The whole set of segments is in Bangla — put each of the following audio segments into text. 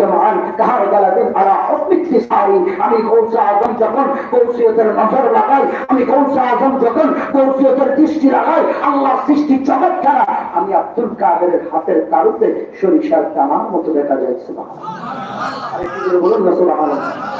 জমান কাহার গালাতেন আলা হুকমিক তিসারি আমি কৌশে আজম যখন কৌশিয়তের নজর লাগাই, আমি কৌশে আজম যখন কৌশিয়তের দৃষ্টি লাগাই, আল্লাহ সৃষ্টি জগৎ ছাড়া আমি আব্দুল কাদের হাতের তারুতে সরিষার দানার মতো দেখা যায় বলুন না, সুবহানাল্লাহ।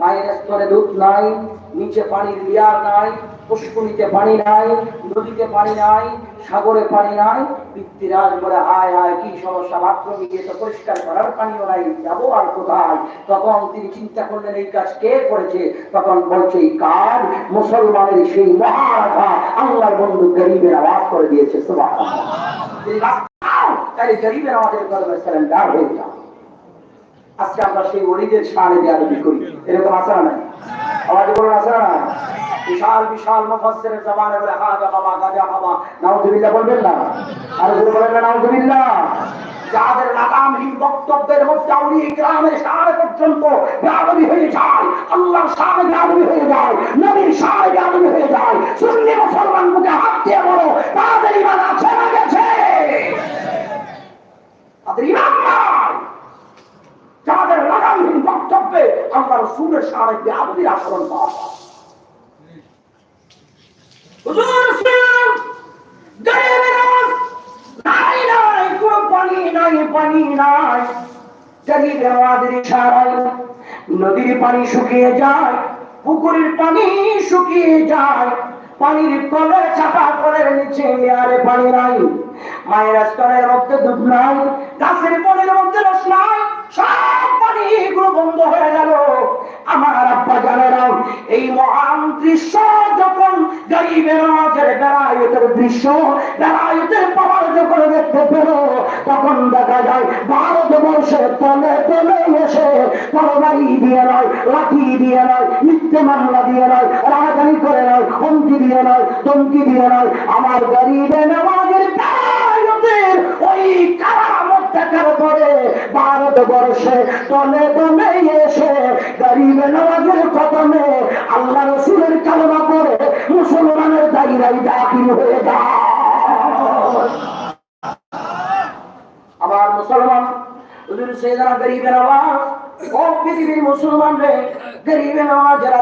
মায়ের স্তরে দুধ নাই, নিচে পানির নাই পানি নাই, নদীতে পানি নাই, সাগরে পানি নাই বলে কি সমস্যা গিয়ে তো পরিষ্কার করার পানিও নাই আর কোথায়? তখন তিনি চিন্তা করলেন, এই কাজ কে করেছে? তখন বলছে, এই কাজ মুসলমানের সেই মহারাধা আল্লাহর বন্ধু গরিবের আওয়াজ করে দিয়েছে তাহলে গরিবের আমাদের হয়ে যাও। আজকে আমরা সেই অলিদের সামনে বেয়াদবি করি। এরকম না নাই? আওয়াজ বলুন আছে না? বিশাল বিশাল মুফাসসিরের জবানে বলে হাজা বাবা গাজা বাবা নাউজুবিল্লাহ বলবেন না? আর জোরে বলেন না, নাউজুবিল্লাহ? যাদের লাগামহীন বক্তব্যের মধ্যে আউলিয়া ইকরামের সারে পর্যন্ত বেয়াদবি হয়ে যায়, আল্লাহর সামনে বেয়াদবি হয়ে যায়, নবীর হয়ে যায় সুন্নি মুসলমান বুকে হাত দিয়ে বলো তাদের ইমান আছে না গেছে তাদের ইমান নাই যাদের লাগামহীন বক্তব্যে আমরা রসুলের সামনে বেয়াদবির আচরণ পাওয়া যায় হুজুর ছিলেন গরিবের আওয়াজ, নাই নাই কোনো পানি নাই পানি নাই গরিবের আওয়াজের ইশারায় নদীর পানি শুকিয়ে যায়, পুকুরের পানি শুকিয়ে যায়। পানির কলে চাপা কলের নিচে লেয়ারে পানি নাই। মায়ের স্তরের মধ্যে দুধ নাই, গাছের পনেরো মধ্যে রস নাই। সব পানি এগুলো বন্ধ হয়ে গেল। এই মহান দৃশ্য যখন গরিবের মাঝের বেড়ায়তের দৃশ্য বেড়ায়তের পাওয়ার যখন দেখতে পেল, তখন দেখা যায় ভারত বর্ষের তলে তলে এসে তরবারি দিয়ে নয়, লাঠি দিয়ে নয়, মিথ্যে মামলা দিয়ে নয়, রাজধানী করে নয়, হুমকি দিয়ে নয়, ধমকি দিয়ে নয়। আমার গরিবের নামাজের বেড়ায়তের ওই কারামত দেখার পরে ভারতবর্ষে তলে তলে এসে গরিবে নওয়াজের দাখিল হয়ে যায় আমার মুসলমান, হুজুর সৈয়দনা গরিবের আওয়াজ, ও পৃথিবীর মুসলমান রে গরিবের আওয়াজ যারা